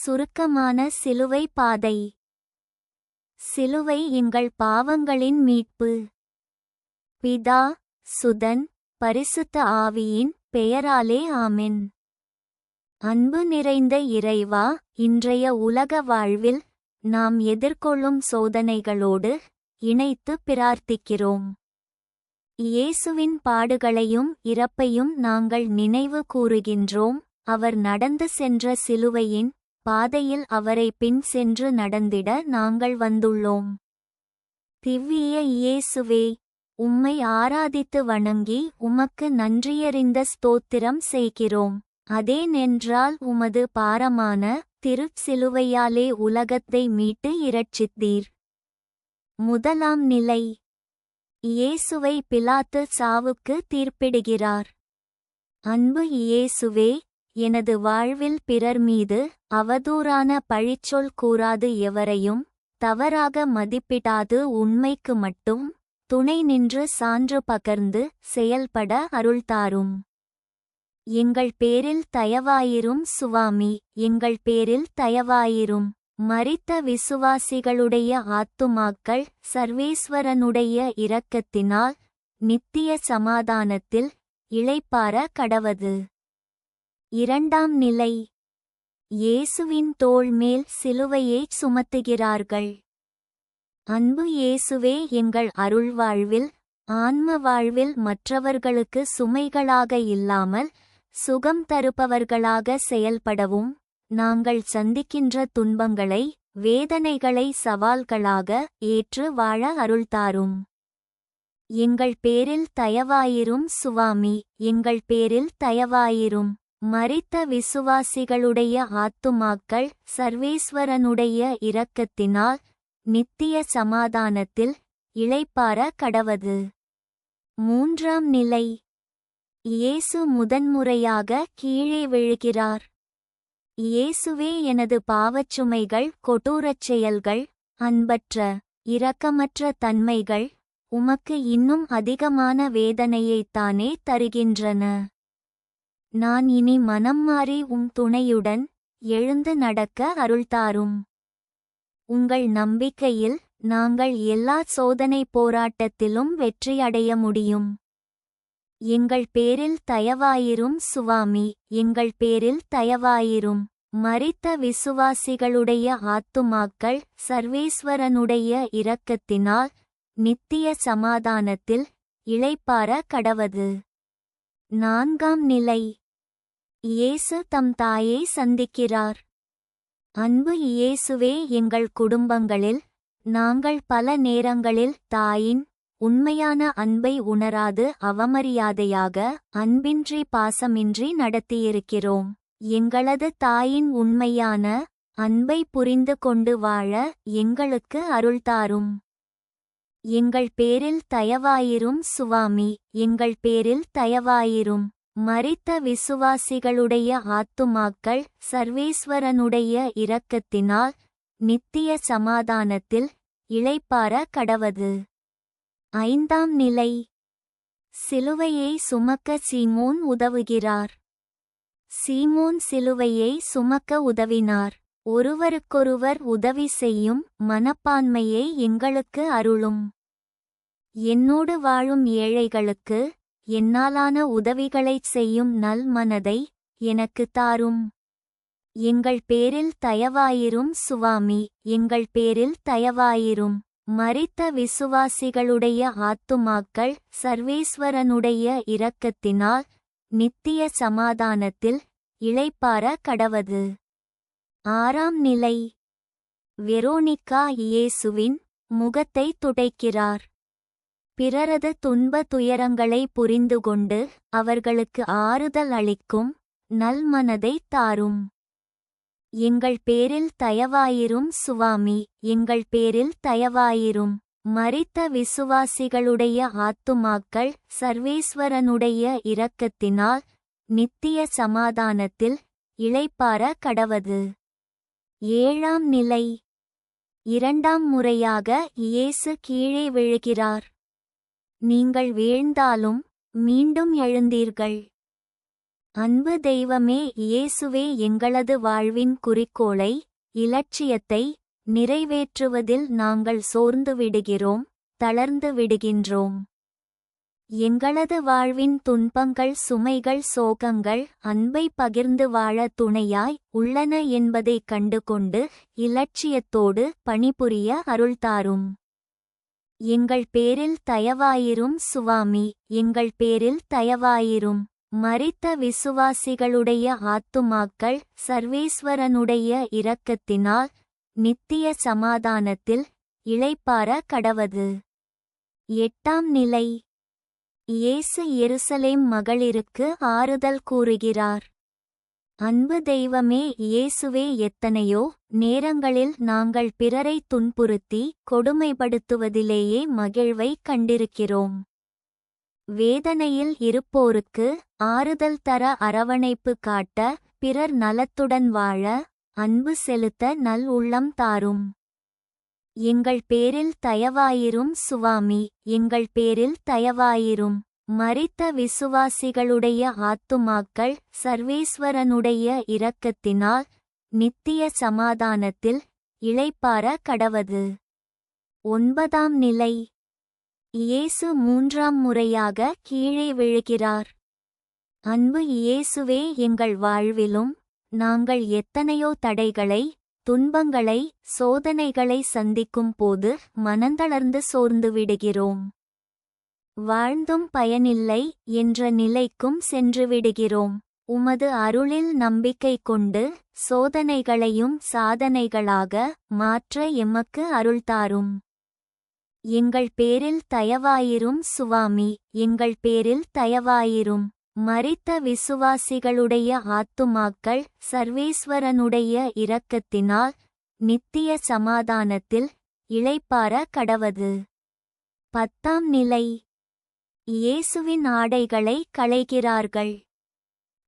சுருக்கமான சிலுவை பாதை. சிலுவை எங்கள் பாவங்களின் மீட்பு. பிதா சுதன் பரிசுத்த ஆவியின் பெயராலே ஆமென். அன்பு நிறைந்த இறைவா இன்றைய உலக வாழ்வில் நாம் எதிர்கொள்ளும் சோதனைகளோடு இணைத்து பிரார்த்திக்கிறோம். இயேசுவின் பாடுகளையும் இறப்பையும் நாங்கள் நினைவு கூறுகின்றோம். அவர் நடந்து சென்ற சிலுவையின் பாதையில் அவரை பின் சென்று நடந்திட நாங்கள் வந்துள்ளோம். திவ்விய இயேசுவே உம்மை ஆராதித்து வணங்கி உமக்கு நன்றியறிந்த ஸ்தோத்திரம் செய்கிறோம். அதேனென்றால் உமது பாரமான திருச்சிலுவையாலே உலகத்தை மீட்டு இரட்சித்தீர். முதலாம் நிலை இயேசுவை பிலாத்து சாவுக்கு தீர்ப்பிடுகிறார். அன்பு இயேசுவே எனது வாழ்வில் பிறர் மீது அவதூறான பழிச்சொல் கூறாது எவரையும் தவறாக மதிப்பிடாது உண்மைக்கு மட்டும் துணை நின்று சான்று பகர்ந்து செயல்பட அருள்தாரும் எங்கள் பேரில் தயவாயிரும் சுவாமி எங்கள் பேரில் தயவாயிரும். மறித்த விசுவாசிகளுடைய ஆத்துமாக்கள் சர்வேஸ்வரனுடைய இரக்கத்தினால் நித்திய சமாதானத்தில் இளைப்பார கடவது. இரண்டாம் நிலை. இயேசுவின் தோள் மேல் சிலுவையைச் சுமத்துகிறார்கள். அன்பு இயேசுவே எங்கள் அருள் வாழ்வில் ஆன்ம வாழ்வில் மற்றவர்களுக்கு சுமைகளாக இல்லாமல் சுகம் தருப்பவர்களாக செயல்படவும் நாங்கள் சந்திக்கின்ற துன்பங்களை வேதனைகளை சவால்களாக ஏற்று வாழ அருள்தாரும் எங்கள் பேரில் தயவாயிரும் சுவாமி எங்கள் பேரில் தயவாயிரும். மரித்த விசுவாசிகளுடைய ஆத்துமாக்கள் சர்வேஸ்வரனுடைய இரக்கத்தினால் நித்திய சமாதானத்தில் இளைப்பார கடவது. மூன்றாம் நிலை. இயேசு முதன்முறையாக கீழே விழுகிறார். இயேசுவே எனது பாவச்சுமைகள் கொடூரச் செயல்கள் அன்பற்ற இரக்கமற்ற தன்மைகள் உமக்கு இன்னும் அதிகமான வேதனையைத்தானே தருகின்றன. நான் இனி மனம் மாறி உம் துணையுடன் எழுந்து நடக்க அருள்தாரும் உங்கள் நம்பிக்கையில் நாங்கள் எல்லா சோதனை போராட்டத்திலும் வெற்றியடைய முடியும். எங்கள் பேரில் தயவாயிரும் சுவாமி எங்கள் பேரில் தயவாயிரும். மறித்த விசுவாசிகளுடைய ஆத்துமாக்கள் சர்வேஸ்வரனுடைய இரக்கத்தினால் நித்திய சமாதானத்தில் இளைப்பார கடவது. நான்காம் நிலை. இயேசு தம் தாயை சந்திக்கிறார். அன்பு இயேசுவே எங்கள் குடும்பங்களில் நாங்கள் பல நேரங்களில் தாயின் உண்மையான அன்பை உணராது அவமரியாதையாக அன்பின்றி பாசமின்றி நடத்தியிருக்கிறோம். எங்களது தாயின் உண்மையான அன்பை புரிந்து கொண்டு வாழ எங்களுக்கு அருள்தாரும் எங்கள் பேரில் தயவாயிரும் சுவாமி எங்கள் பேரில் தயவாயிரும். மரித்த விசுவாசிகளுடைய ஆத்துமாக்கள் சர்வேஸ்வரனுடைய இரக்கத்தினால் நித்திய சமாதானத்தில் இளைப்பார கடவது. ஐந்தாம் நிலை. சிலுவையை சுமக்க சீமோன் உதவுகிறார். சீமோன் சிலுவையை சுமக்க உதவினார். ஒருவருக்கொருவர் உதவி செய்யும் மனப்பான்மையை எங்களுக்கு அருளும். என்னோடு வாழும் ஏழைகளுக்கு என்னாலான உதவிகளைச் செய்யும் நல் மனதை எனக்கு தாரும். எங்கள் பேரில் தயவாயிரும் சுவாமி எங்கள் பேரில் தயவாயிரும். மறித்த விசுவாசிகளுடைய ஆத்துமாக்கள் சர்வேஸ்வரனுடைய இரக்கத்தினால் நித்திய சமாதானத்தில் இளைப்பார கடவது. ஆறாம் நிலை. வெரோனிக்கா இயேசுவின் முகத்தை துடைக்கிறார். பிறரது துன்ப துயரங்களை புரிந்துகொண்டு அவர்களுக்கு ஆறுதல் அளிக்கும் நல்மனதை தாரும். எங்கள் பேரில் தயவாயிரும் சுவாமி எங்கள் பேரில் தயவாயிரும். மறித்த விசுவாசிகளுடைய ஆத்துமாக்கள் சர்வேஸ்வரனுடைய இரக்கத்தினால் நித்திய சமாதானத்தில் இளைப்பார கடவது. ஏழாம் நிலை. இரண்டாம் முறையாக இயேசு கீழே விழுகிறார். நீங்கள் வீழ்ந்தாலும் மீண்டும் எழுந்தீர்கள். அன்பு தெய்வமே இயேசுவே எங்களது வாழ்வின் குறிக்கோளை இலட்சியத்தை நிறைவேற்றுவதில் நாங்கள் சோர்ந்து விடுகிறோம் தளர்ந்து விடுகின்றோம். எங்களது வாழ்வின் துன்பங்கள் சுமைகள் சோகங்கள் அன்பை பகிர்ந்து வாழ துணையாய் உள்ளன என்பதைக் கண்டுகொண்டு இலட்சியத்தோடு பணிபுரிய அருள்தாரும் எங்கள் பேரில் தயவாயிரும் சுவாமி எங்கள் பேரில் தயவாயிரும். மறித்த விசுவாசிகளுடைய ஆத்துமாக்கள் சர்வேஸ்வரனுடைய இரக்கத்தினால் நித்திய சமாதானத்தில் இளைப்பார கடவது. எட்டாம் நிலை. இயேசு எருசலேம் மகளிருக்கு ஆறுதல் கூறுகிறார். அன்பு தெய்வமே இயேசுவே எத்தனையோ நேரங்களில் நாங்கள் பிறரை துன்புறுத்தி கொடுமைப்படுத்துவதிலேயே மகிழ்வை கண்டிருக்கிறோம். வேதனையில் இருப்போருக்கு ஆறுதல் தர அரவணைப்பு காட்ட பிறர் நலத்துடன் வாழ அன்பு செலுத்த நல் உள்ளம் தாரும். எங்கள் பேரில் தயவாயிரும் சுவாமி எங்கள் பேரில் தயவாயிரும். மரித்த விசுவாசிகளுடைய ஆத்துமாக்கள் சர்வேஸ்வரனுடைய இரக்கத்தினால் நித்திய சமாதானத்தில் இளைப்பார கடவது. ஒன்பதாம் நிலை. இயேசு மூன்றாம் முறையாக கீழே விழுகிறார். அன்பு இயேசுவே எங்கள் வாழ்விலும் நாங்கள் எத்தனையோ தடைகளை துன்பங்களை சோதனைகளை சந்திக்கும் போது மனந்தளர்ந்து சோர்ந்து விடுகிறோம். வாழ்ந்தும் பயனில்லை என்ற நிலைக்கும் சென்று விடுகிறோம். உமது அருளில் நம்பிக்கை கொண்டு சோதனைகளையும் சாதனைகளாக மாற்ற எமக்கு அருள்தாரும் எங்கள் பேரில் தயவாயிரும் சுவாமி எங்கள் பேரில் தயவாயிரும். மறித்த விசுவாசிகளுடைய ஆத்துமாக்கள் சர்வேஸ்வரனுடைய இரக்கத்தினால் நித்திய சமாதானத்தில் இளைப்பார கடவது. பத்தாம் நிலை. இயேசுவின் ஆடைகளை களைகிறார்கள்.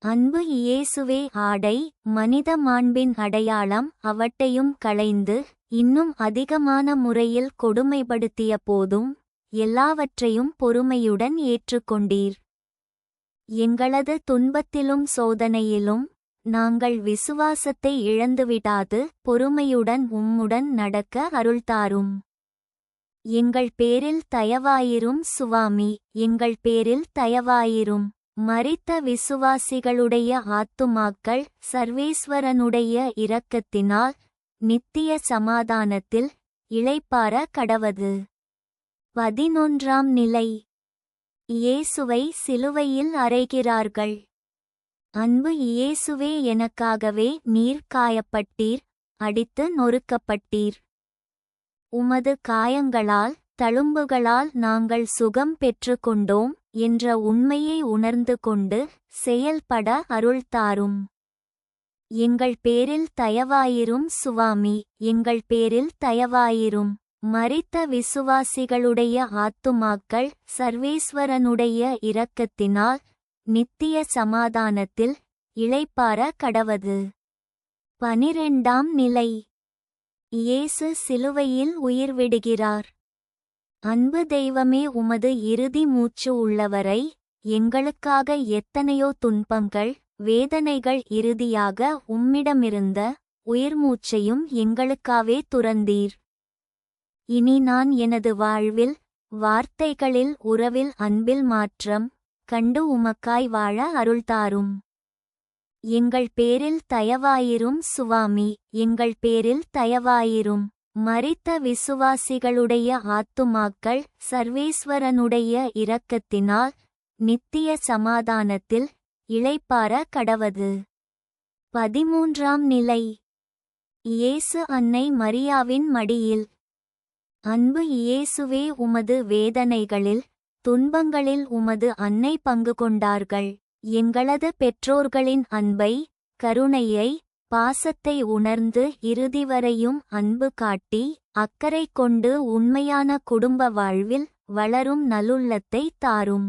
அன்பு இயேசுவே ஆடை மனித மாண்பின் அடையாளம் அவட்டையும் களைந்து இன்னும் அதிகமான முறையில் கொடுமைப்படுத்திய போதும் எல்லாவற்றையும் பொறுமையுடன் ஏற்றுக்கொண்டீர். எங்களது துன்பத்திலும் சோதனையிலும் நாங்கள் விசுவாசத்தை இழந்துவிடாது பொறுமையுடன் உம்முடன் நடக்க அருள்தாரும் எங்கள் பேரில் தயவாயிரும் சுவாமி எங்கள் பேரில் தயவாயிரும். மறித்த விசுவாசிகளுடைய ஆத்துமாக்கள் சர்வேஸ்வரனுடைய இரக்கத்தினால் நித்திய சமாதானத்தில் இளைப்பார கடவது. பதினொன்றாம் நிலை. இயேசுவை சிலுவையில் அறைகிறார்கள். அன்பு இயேசுவே எனக்காகவே நீர் காயப்பட்டீர் அடித்து நொறுக்கப்பட்டீர். உமது காயங்களால் தழும்புகளால் நாங்கள் சுகம் பெற்றுக்கொண்டோம் என்ற உண்மையை உணர்ந்து கொண்டு செயல்பட அருள்தாரும் எங்கள் பேரில் தயவாயிரும் சுவாமி எங்கள் பேரில் தயவாயிரும். மறித்த விசுவாசிகளுடைய ஆத்துமாக்கள் சர்வேஸ்வரனுடைய இரக்கத்தினால் நித்திய சமாதானத்தில் இளைப்பார கடவது. பனிரெண்டாம் நிலை. இயேசு சிலுவையில் உயிர் விடுகிறார் அன்பு தெய்வமே உமது இறுதி மூச்சு உள்ளவரை எங்களுக்காக எத்தனையோ துன்பங்கள் வேதனைகள் இறுதியாக உம்மிடமிருந்த உயிர்மூச்சையும் எங்களுக்காவே துறந்தீர். இனி நான் எனது வாழ்வில் வார்த்தைகளில் உறவில் அன்பில் மாற்றம் கண்டு உமக்காய் வாழ அருள்தாரும் எங்கள் பேரில் தயவாயிரும் சுவாமி எங்கள் பேரில் தயவாயிரும். மறித்த விசுவாசிகளுடைய ஆத்துமாக்கள் சர்வேஸ்வரனுடைய இரக்கத்தினால் நித்திய சமாதானத்தில் இளைப்பார கடவது. பதிமூன்றாம் நிலை. இயேசு அன்னை மரியாவின் மடியில் அன்பு இயேசுவே உமது வேதனைகளில் துன்பங்களில் உமது அன்னை பங்கு கொண்டார்கள். எங்களது பெற்றோர்களின் அன்பை கருணையை பாசத்தை உணர்ந்து இறுதிவரையும் அன்பு காட்டி அக்கறை கொண்டு உண்மையான குடும்ப வாழ்வில் வளரும் நலுள்ளத்தை தாரும்.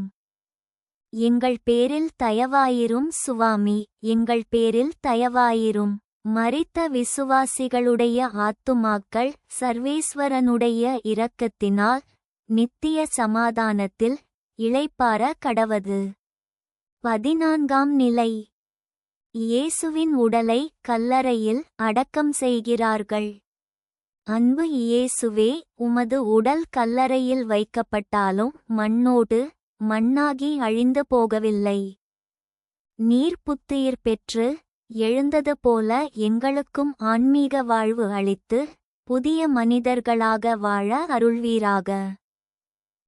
எங்கள் பேரில் தயவாயிரும் சுவாமி எங்கள் பேரில் தயவாயிரும். மறித்த விசுவாசிகளுடைய ஆத்துமாக்கள் சர்வேஸ்வரனுடைய இரக்கத்தினால் நித்திய சமாதானத்தில் இளைப்பார கடவது. பதினான்காம் நிலை. இயேசுவின் உடலை கல்லறையில் அடக்கம் செய்கிறார்கள். அன்பு இயேசுவே உமது உடல் கல்லறையில் வைக்கப்பட்டாலும் மண்ணோடு மண்ணாகி அழிந்து போகவில்லை. நீர் புத்துயிர் பெற்று எழுந்தது போல எங்களுக்கும் ஆன்மீக வாழ்வு அளித்து புதிய மனிதர்களாக வாழ அருள்வீராக.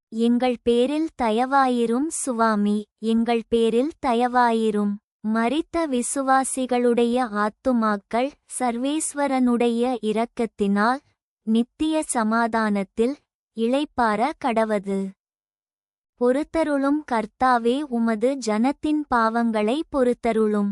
எங்கள் பேரில் தயவாயிரும் சுவாமி எங்கள் பேரில் தயவாயிரும். மறித்த விசுவாசிகளுடைய ஆத்துமாக்கள் சர்வேஸ்வரனுடைய இரக்கத்தினால் நித்திய சமாதானத்தில் இளைப்பார கடவது. பொறுத்தருளும் கர்த்தாவே உமது ஜனத்தின் பாவங்களை பொறுத்தருளும்.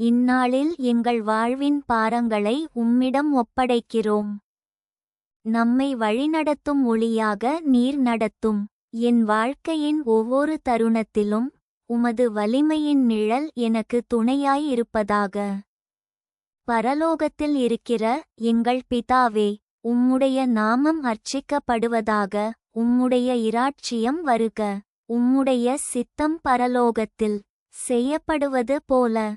இந்நாளில் எங்கள் வாழ்வின் பாரங்களை உம்மிடம் ஒப்படைக்கிறோம். நம்மை வழிநடத்தும் ஒளியாக நீர் நடத்தும். என் வாழ்க்கையின் ஒவ்வொரு தருணத்திலும் உமது வலிமையின் நிழல் எனக்கு துணையாயிருப்பதாக பரலோகத்தில் இருக்கிற எங்கள் பிதாவே உம்முடைய நாமம் அர்ச்சிக்கப்படுவதாக உம்முடைய இராட்சியம் வருக. உம்முடைய சித்தம் பரலோகத்தில் செய்யப்படுவது போல.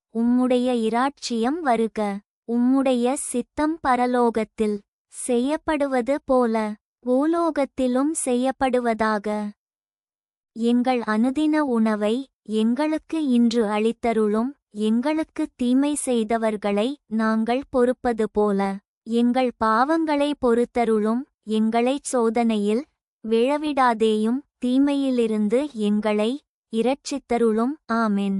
உம்முடைய இராட்சியம் வருக. உம்முடைய சித்தம் பரலோகத்தில் செய்யப்படுவது போல பூலோகத்திலும் செய்யப்படுவதாக. எங்கள் அனுதின உணவை எங்களுக்கு இன்று அளித்தருளும் எங்களுக்கு தீமை செய்தவர்களை நாங்கள் பொறுப்பது போல. எங்கள் பாவங்களை பொறுத்தருளும் எங்களைச் சோதனையில் விழவிடாதேயும் தீமையிலிருந்து எங்களை இரட்சித்தருளும். ஆமென்.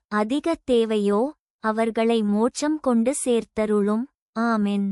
அதிக தேவையோ அவர்களை மோட்சம் கொண்டு சேர்த்தருளும். ஆமென்.